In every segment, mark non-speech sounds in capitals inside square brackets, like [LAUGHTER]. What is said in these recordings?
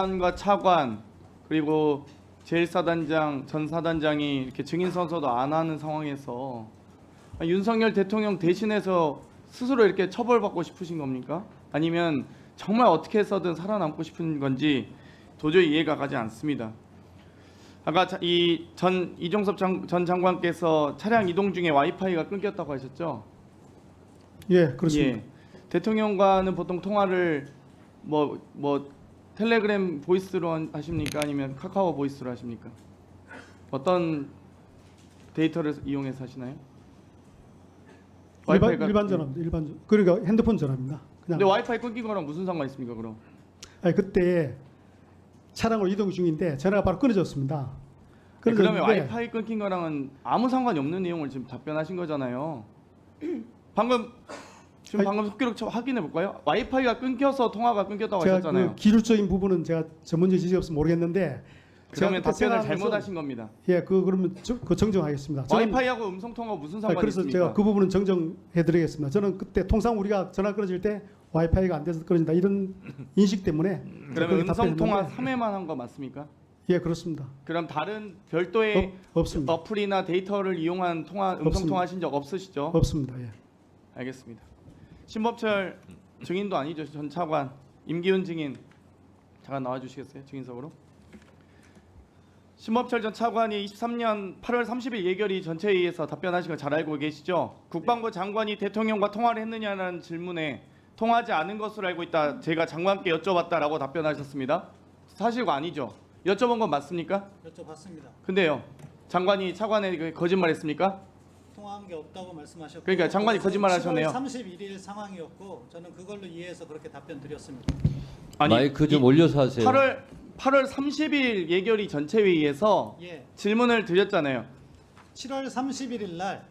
과 차관 그리고 제1사단장 전 사단장이 이렇게 증인 선서도 안 하는 상황에서 윤석열 대통령 대신해서 스스로 이렇게 처벌받고 싶으신 겁니까? 아니면 정말 어떻게 해서든 살아남고 싶은 건지 도저히 이해가 가지 않습니다. 아까 이 전 이종섭 장, 전 장관께서 차량 이동 중에 와이파이가 끊겼다고 하셨죠? 예, 그렇습니다. 예. 대통령과는 보통 통화를 뭐뭐 텔레그램 보이스로 하십니까 아니면 카카오 보이스로 하십니까? 어떤 데이터를 이용해서 하시나요? 일반 와이파이가- 일반 전화입니다. 일반 전. 그러니까 핸드폰 전화입니다. 그냥 근데 와이파이 끊긴 거랑 무슨 상관 있습니까 그럼? 아니 그때 차량으로 이동 중인데 전화가 바로 끊어졌습니다. 네, 그러면 끊어졌는데 와이파이 끊긴 거랑은 아무 상관이 없는 내용을 지금 답변하신 거잖아요. [CLEARS THROAT] 방금 지금 방금 속기록 쳐- 확인해 볼까요? 와이파이가 끊겨서 통화가 끊겼다고 제가 하셨잖아요. 그 기술적인 부분은 제가 전문적 지식이 없어서 모르겠는데 그러면 답변을 잘못하신 겁니다. 예, 그 그러면 저, 그 정정하겠습니다. 와이파이하고 음성 통화 무슨 상관이 그래서 있습니까? 제가 그 부분은 정정해드리겠습니다. 저는 그때 통상 우리가 전화 끊어질 때 와이파이가 안 돼서 끊어진다 이런 인식 때문에 그러면 음성 통화 답변했는데 3회만 한 거 맞습니까? 예, 그렇습니다. 그럼 다른 별도의 없, 없습니다. 어플이나 데이터를 이용한 통화 음성. 통화하신 적 없으시죠? 없습니다. 예. 알겠습니다. 신법철 증인도 아니죠 전 차관 임기훈 증인 잠깐 나와주시겠어요 증인석으로? 신법철 전 차관이 23년 8월 30일 예결위 전체회의에서 답변하신 걸 잘 알고 계시죠? 국방부 장관이 대통령과 통화를 했느냐는 질문에 통하지 않은 것으로 알고 있다. 제가 장관께 여쭤봤다라고 답변하셨습니다. 사실과 아니죠? 여쭤본 건 맞습니까? 여쭤봤습니다. 근데요 장관이 차관에게 거짓말했습니까? 통화한 게 없다고 말씀하셨고 그러니까 장관이 거짓말 하셨네요. 7월 31일 상황이었고 저는 그걸로 이해해서 그렇게 답변 드렸습니다. 마이크 좀 이- 올려서 하세요. 8월 8월 30일 예결위 전체 회의에서 예, 질문을 드렸잖아요. 7월 31일 날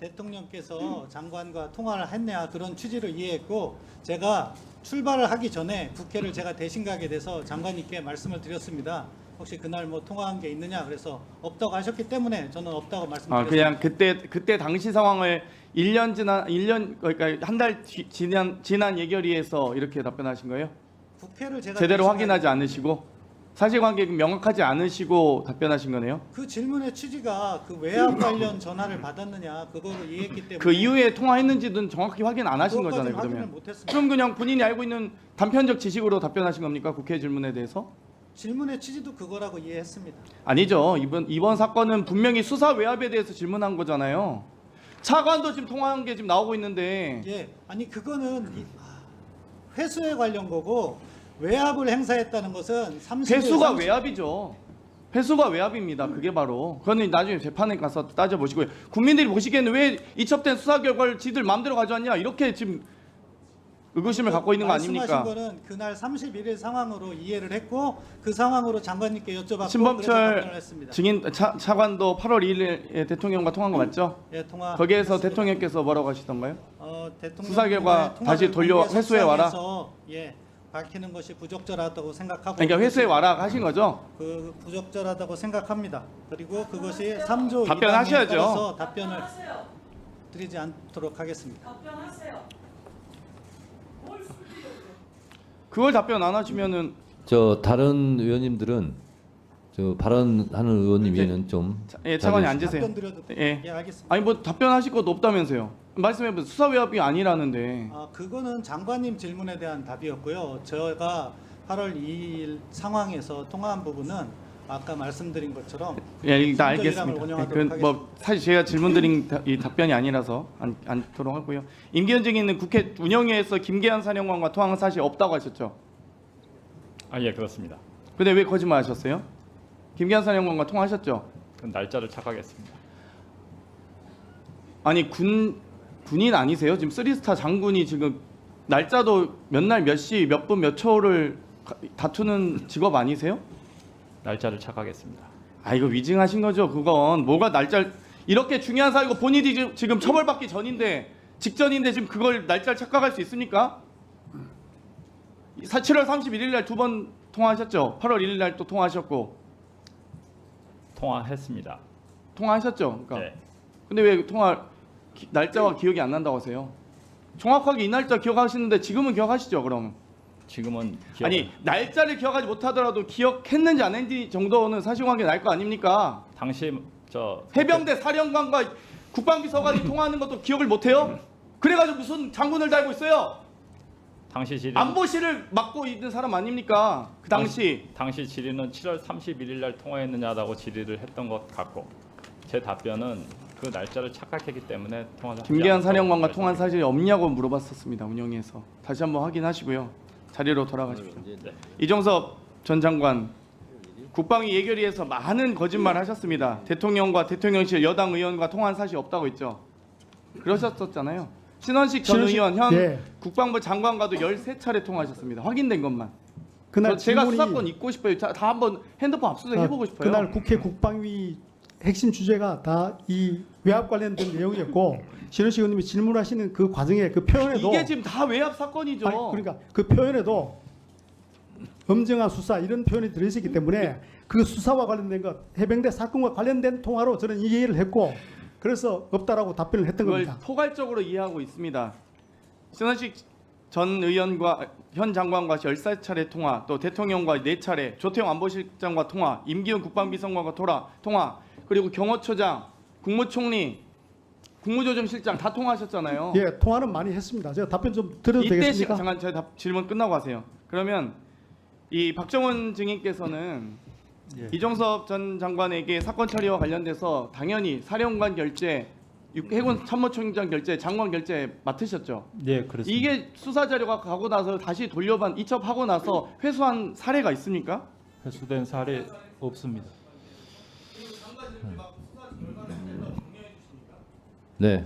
대통령께서 장관과 통화를 했냐 그런 취지로 이해했고 제가 출발을 하기 전에 국회를 제가 대신 가게 돼서 장관님께 말씀을 드렸습니다. 혹시 그날 뭐 통화한 게 있느냐 그래서 없다고 하셨기 때문에 저는 없다고 아 말씀드렸습니다. 그냥 그때 그때 당시 상황을 1년 지난 1년 그러니까 한 달 지난 지난 예결위에서 이렇게 답변하신 거예요? 국회를 제가 제대로 대신 확인하지 않으시고 사실관계 명확하지 않으시고 답변하신 거네요. 그 질문의 취지가 그 외압 관련 전화를 받았느냐 그거를 이해했기 때문에 그 이후에 통화했는지는 정확히 확인 안 하신 그것까지는 거잖아요. 확인을 그러면 못했습니다. 그럼 그냥 본인이 알고 있는 단편적 지식으로 답변하신 겁니까? 국회 질문에 대해서? 질문의 취지도 그거라고 이해했습니다. 아니죠. 이번 이번 사건은 분명히 수사 외압에 대해서 질문한 거잖아요. 차관도 지금 통화한 게 지금 나오고 있는데 예, 아니 그거는 이- 아, 회수에 관련 거고 외압을 행사했다는 것은 30일 회수가 30 외압이죠. 회수가 외압입니다. 그게 바로. 그거는 나중에 재판에 가서 따져 보시고요. 국민들이 보시기에는 왜 이첩된 수사 결과를 지들 마음대로 가져왔냐 이렇게 지금 의구심을 갖고 있는 거 말씀하신 아닙니까? 거는 그날 31일 상황으로 이해를 했고 그 상황으로 장관님께 여쭤봤고 그래서 신범철 했습니다. 증인 차, 차관도 8월 2일에 대통령과 통한 거 맞죠? 예, 통화. 거기에서 했습니다. 대통령께서 뭐라고 하시던가요? 어, 대통령 수사 결과 통화를 다시 돌려 공개 회수해 와라. 속상해서, 예, 밝히는 것이 부적절하다고 생각하고 그러니까 회수에 와라 하신 거죠? 그 부적절하다고 생각합니다. 그리고 그것이 3조 답변하셔야죠. 2항에 따라서 답변을 드리지 않도록 하겠습니다. 그걸 답변 안 하시면은 저 다른 의원님들은 저 발언하는 의원님 외에는 좀 차- 예, 차관이 자제해 앉으세요. 답변 드려도 예. 예, 알겠습니다. 아니 뭐 답변하실 것도 없다면서요. 말씀해 보세요. 수사 외압이 아니라는데. 아, 그거는 장관님 질문에 대한 답이었고요. 제가 8월 2일 상황에서 통화한 부분은 아까 말씀드린 것처럼 예, 일단 알겠습니다. 예, 그건 뭐 사실 제가 질문드린 다- 이 답변이 아니라서 안, 않도록 하고요. 임기현 증인은 국회 운영위에서 김계한 사령관과 통화한 사실 없다고 하셨죠. 아 예 그렇습니다. 근데 왜 거짓말하셨어요? 김계한 사령관과 통화하셨죠. 그 날짜를 착각했습니다. 아니 군 군인 아니세요? 지금 쓰리스타 장군이 지금 날짜도 몇 날 몇 시 몇 분 몇 초를 가- 다투는 직업 아니세요? 날짜를 착각했습니다. 아 이거 위증하신 거죠. 그건 뭐가 날짜 이렇게 중요한 사이고 본인이 지금, 지금 처벌받기 전인데 직전인데 지금 그걸 날짜를 착각할 수 있습니까? 7월 31일 날 두 번 통화하셨죠. 8월 1일 날 또 통화하셨고 통화했습니다. 통화하셨죠. 그러니까 네. 근데 왜 통화 기- 날짜와 기억이 안 난다고 하세요? 정확하게 이 날짜 기억하시는데 지금은 기억하시죠? 그럼 지금은 기억 아니 날짜를 기억하지 못하더라도 기억했는지 안 했는지 정도는 사실관계 날 거 아닙니까? 당시 저 해병대 사령관과 국방비서관이 [LAUGHS] 통화하는 것도 기억을 못해요? 그래가지고 무슨 장군을 달고 있어요? 당시 질의 안보실을 맡고 있는 사람 아닙니까? 그 당시 당시 질의는 7월 31일 날 통화했느냐라고 질의를 했던 것 같고 제 답변은 그 날짜를 착각했기 때문에 통화를 하지 김계한 않았다고 사령관과 말씀드립니다. 통화한 사실이 없냐고 물어봤었습니다. 운영위에서 다시 한번 확인하시고요. 자리로 돌아가십시오. 네. 이종섭 전 장관 국방위 예결위에서 많은 거짓말 하셨습니다. 대통령과 대통령실 여당 의원과 통화한 사실이 없다고 했죠. 그러셨었잖아요. 신원식 전 신원식- 의원 현 예. 국방부 장관과도 13차례 통화하셨습니다. 확인된 것만. 그날 저 제가 질문이- 수사권 잊고 싶어요. 자, 다 한번 핸드폰 압수수색 아, 해보고 싶어요. 그날 국회 국방위 핵심 주제가 다 이 외압 관련된 내용이었고 신원식 의원님이 질문하시는 그 과정에 그 표현에도 이게 지금 다 외압 사건이죠. 아니, 그러니까 그 표현에도 엄정한 수사 이런 표현이 들어있었기 때문에 그 수사와 관련된 것 해병대 사건과 관련된 통화로 저는 이해를 했고 그래서 없다라고 답변을 했던 그걸 겁니다. 포괄적으로 이해하고 있습니다. 신원식 전 의원과 현 장관과 13차례 통화, 또 대통령과 4차례, 조태용 안보실장과 통화, 임기훈 국방비서관과 토라, 통화, 그리고 경호처장, 국무총리, 국무조정실장 다 통화하셨잖아요. 예, 통화는 많이 했습니다. 제가 답변 좀 드려도 이때 시, 되겠습니까? 잠깐 제 답, 질문 끝나고 하세요. 그러면 이 박정원 증인께서는 예. 이종섭 전 장관에게 사건 처리와 관련돼서 당연히 사령관 결재, 육- 해군 참모총장 결재, 장관 결재 맡으셨죠. 네, 그렇습니다. 이게 수사 자료가 가고 나서 다시 돌려반 이첩하고 나서 회수한 사례가 있습니까? 회수된 사례 없습니다. 네.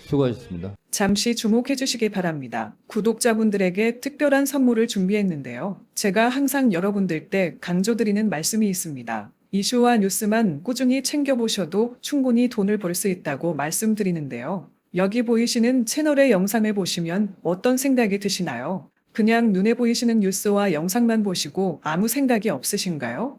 수고하셨습니다. 잠시 주목해 주시기 바랍니다. 구독자분들에게 특별한 선물을 준비했는데요. 제가 항상 여러분들 때 강조드리는 말씀이 있습니다. 이슈와 뉴스만 꾸준히 챙겨보셔도 충분히 돈을 벌 수 있다고 말씀드리는데요. 여기 보이시는 채널의 영상을 보시면 어떤 생각이 드시나요? 그냥 눈에 보이시는 뉴스와 영상만 보시고 아무 생각이 없으신가요?